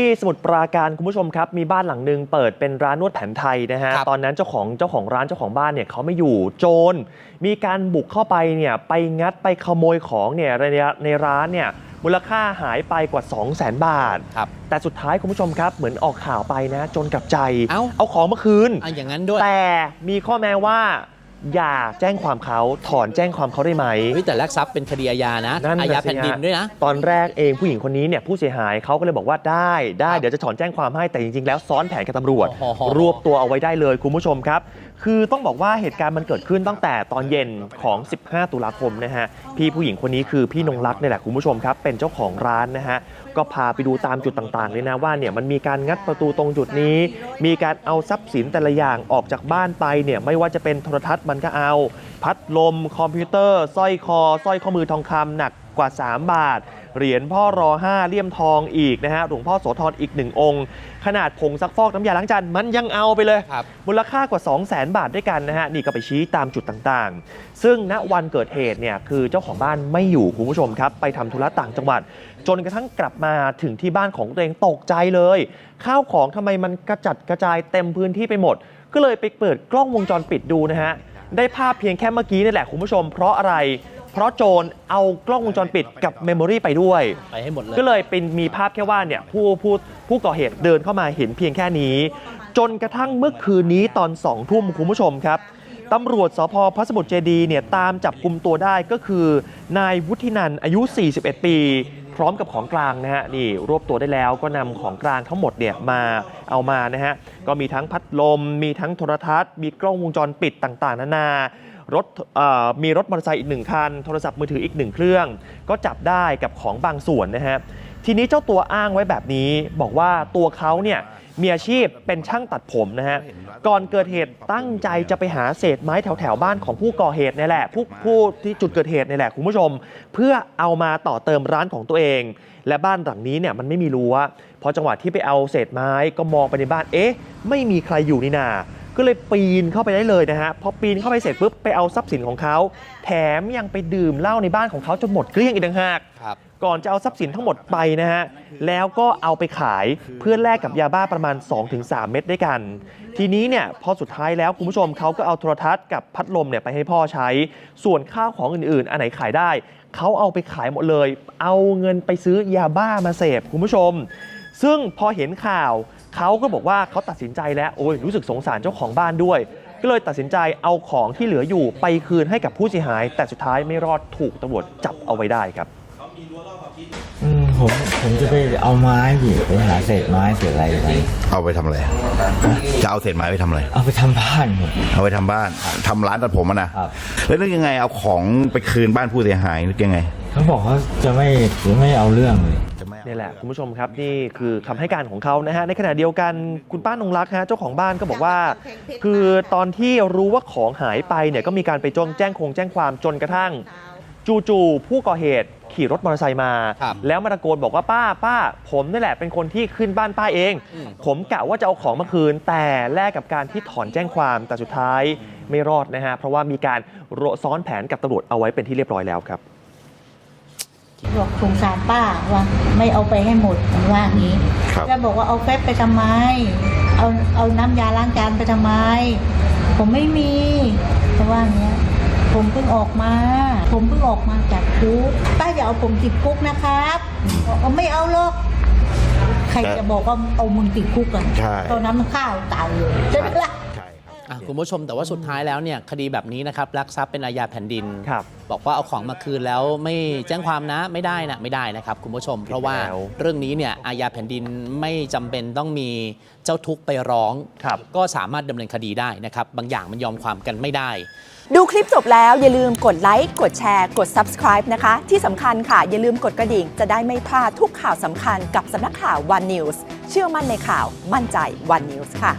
ที่สมุทรปราการคุณผู้ชมครับมีบ้านหลังหนึ่งเปิดเป็นร้านนวดแผนไทยนะฮะครับตอนนั้นเจ้าของเจ้าของร้านเจ้าของบ้านเนี่ยเขาไม่อยู่โจรมีการบุกเข้าไปเนี่ยไปงัดไปขโมยของเนี่ยในในร้านเนี่ยมูลค่าหายไปกว่า 2 0 0 0 0 0บาทครับแต่สุดท้ายคุณผู้ชมครับ เหมือนออกข่าวไปนะ จนกลับใจ เอ้าเอาของมาคืนอะอย่างนั้นด้วยแต่มีข้อแม้ว่า อย่าแจ้งความเขาถอนแจ้งความเขาได้ไหม เฮ้ยแต่ลักทรัพย์เป็นคดีอาญานะนั่นน่ะอาญาสิแผ่นดินฮะด้วยนะ ตอนแรกเองผู้หญิงคนนี้เนี่ยผู้เสียหายเขาก็เลยบอกว่าได้ได้ครับเดี๋ยวจะถอนแจ้งความให้แต่จริง ๆ แล้วซ้อนแผนกับตำรวจ โอ้โห รวบตัวเอาไว้ได้เลยคุณผู้ชมครับ คือต้องบอกว่าเหตุการณ์มันเกิดขึ้นตั้งแต่ตอนเย็นของ 15 ตุลาคมนะฮะพี่ผู้หญิงคนนี้คือพี่นงรักเนี่ยแหละคุณผู้ชมครับ เป็นเจ้าของร้านนะฮะก็พาไปดูตามจุดต่างๆเลยนะว่าเนี่ยมันมีการงัดประตูตรงจุดนี้ มีการเอาทรัพย์สินแต่ละอย่างออกจากบ้านไปเนี่ยไม่ว่าจะเป็นโทรทัศน์มันก็เอา พัดลม คอมพิวเตอร์สร้อยคอสร้อยข้อมือทองคำหนักกว่า 3 บาท เหรียญพ่อรอ 5เลี่ยมทองอีกนะฮะหลวงพ่อโสธรอีก1องค์ ขนาดผงซักฟอกน้ำยาล้างจานมันยังเอาไปเลย ครับ มูลค่ากว่า 2 0 0 0 0 0 บาทด้วยกันนะฮะ นี่ก็ไปชี้ตามจุดต่างๆ ซึ่งณวันเกิดเหตุเนี่ยคือเจ้าของบ้านไม่อยู่คุณผู้ชมครับ ไปทำธุระต่างจังหวัด จนกระทั่งกลับมาถึงที่บ้านของตัวเองตกใจเลย ข้าวของทำไมมันกระจัดกระจายเต็มพื้นที่ไปหมด ก็เลยไปเปิดกล้องวงจรปิดดูนะฮะ ได้ภาพเพียงแค่เมื่อกี้นี่แหละคุณผู้ชม เพราะอะไร เพราะโจรเอากล้องวงจรปิดกับเมมโมรีไปด้วย ไปให้หมดเลย ก็เลยเป็นมีภาพแค่ว่าเนี่ยผู้ผู้ผู้ก่อเหตุเดินเข้ามาเห็นเพียงแค่นี้ จนกระทั่งเมื่อคืนนี้ตอนสองทุ่มคุณผู้ชมครับตำรวจสพพระสมุทรเจดีย์เนี่ยตามจับกลุ่มตัวได้ก็คื อนายวุฒินันท์อายุ 41 ปี พร้อมกับของกลางนะฮะนี่รวบตัวได้แล้วก็นำของกลางทั้งหมดเนี่ยมาเอามานะฮะก็มีทั้งพัดลม มีทั้งโทรทัศน์ มีกล้องวงจรปิดต่างๆ นานารถมีรถมอเตอร์ไซค์อีกหนึ่งคัน โทรศัพท์มือถืออีกหนึ่งเครื่อง ก็จับได้กับของบางส่วนนะฮะทีนี้เจ้าตัวอ้างไว้แบบนี้ บอกว่าตัวเขาเนี่ย มีอาชีพเป็นช่างตัดผมนะฮะ ก่อนเกิดเหตุตั้งใจจะไปหาเศษไม้แถวแถวๆบ้านของผู้ก่อเหตุนี่แหละผู้ผู้ที่จุดเกิดเหตุนี่แหละคุณผู้ชม เพื่อเอามาต่อเติมร้านของตัวเอง และบ้านหลังนี้เนี่ยมันไม่มีรั้วพอจังหวะที่ไปเอาเศษไม้ก็มองไปในบ้านเอ๊ะ ไม่มีใครอยู่นี่นา ก็เลยปีนเข้าไปได้เลยนะฮะพอปีนเข้าไปเสร็จปุ๊บไปเอาทรัพย์สินของเขา แถมยังไปดื่มเหล้าในบ้านของเขาจนหมดเกลี้ยงอีกต่างหากครับ ก่อนจะเอาทรัพย์สินทั้งหมดไปนะฮะแล้วก็เอาไปขายเพื่อแลกกับยาบ้าประมาณ 2-3 เม็ดด้วยกัน ทีนี้เนี่ยพอสุดท้ายแล้วคุณผู้ชมเขาก็เอาโทรทัศน์กับพัดลมเนี่ยไปให้พ่อใช้ ส่วนข้าวของอื่นๆ อันไหนขายได้เขาเอาไปขายหมดเลย เอาเงินไปซื้อยาบ้ามาเสพคุณผู้ชม ซึ่งพอเห็นข่าว เขาก็บอกว่าเขาตัดสินใจแล้วโอ้ยรู้สึกสงสารเจ้าของบ้านด้วย ก็เลยตัดสินใจเอาของที่เหลืออยู่ไปคืนให้กับผู้เสียหาย แต่สุดท้ายไม่รอดถูกตำรวจจับเอาไว้ได้ครับอืมผมผมจะไปเอาไม้พี่ไปหาเศษไม้เศษอะไรไปเอาไปทำอะไร จะเอาเศษไม้ไปทำอะไร เอาไปทำบ้านผม เอาไปทำบ้านทำร้านตัดผมอะนะครับ แล้วนึกยังไงเอาของไปคืนบ้านผู้เสียหายนึกยังไง เขาบอกเขาจะไม่จะไม่เอาเรื่องเลยจะไม่เอา นี่แหละคุณผู้ชมครับนี่คือคำให้การของเขานะฮะในขณะเดียวกันคุณป้านงรักฮะเจ้าของบ้านก็บอกว่า คือตอนที่รู้ว่าของหายไปเนี่ยก็มีการไปจ้องแจ้งคงแจ้งความจนกระทั่ง จู่ๆผู้ก่อเหตุขี่รถมอเตอร์ไซค์มาครับแล้วมาตะโกนบอกว่าป้าป้า ผมนี่แหละเป็นคนที่ขึ้นบ้านป้าเองอืมผมกะว่าจะเอาของมาคืน แต่แลกกับการที่ถอนแจ้งความแต่สุดท้ายไม่รอดนะฮะเพราะว่ามีการซ้อนแผนกับตำรวจเอาไว้เป็นที่เรียบร้อยแล้วครับ บอกสงสารป้าว่าไม่เอาไปให้หมดมันว่าอย่างนี้ครับแล้วบอกว่าเอาแฟบไปทำไม เอาเอาน้ำยาล้างจานไปทำไม ผมไม่มีเพราะว่าอย่างเงี้ยผมเพิ่งออกมา ผมเพิ่งออกมาจากคุกป้าอย่าเอาผมติดคุกนะครับเอาไม่เอาหรอกใครจะบอกว่าเอามึงติดคุกอะใช่ตอนนั้นมันข้าวตายเลยใช่ไหมล่ะใช่ครับอะคุณผู้ชมแต่ว่าสุดท้ายแล้วเนี่ยคดีแบบนี้นะครับลักทรัพย์เป็นอาญาแผ่นดินครั บบอกว่าเอาของมาคืนแล้วไม่แจ้งความนะไม่ได้นะไม่ได้นะครับคุณผู้ชม เพราะว่าแล้วเรื่องนี้เนี่ยอาญาแผ่นดินไม่จำเป็นต้องมีเจ้าทุกข์ไปร้องครับก็สามารถดำเนินคดีได้นะครับ บางอย่างมันยอมความกันไม่ได้ ดูคลิปจบแล้วอย่าลืมกดไลค์กดแชร์ กด subscribe นะคะ ที่สำคัญค่ะ อย่าลืมกดกระดิ่ง จะได้ไม่พลาดทุกข่าวสำคัญกับสำนักข่าว One News เชื่อมั่นในข่าวมั่นใจ One News ค่ะ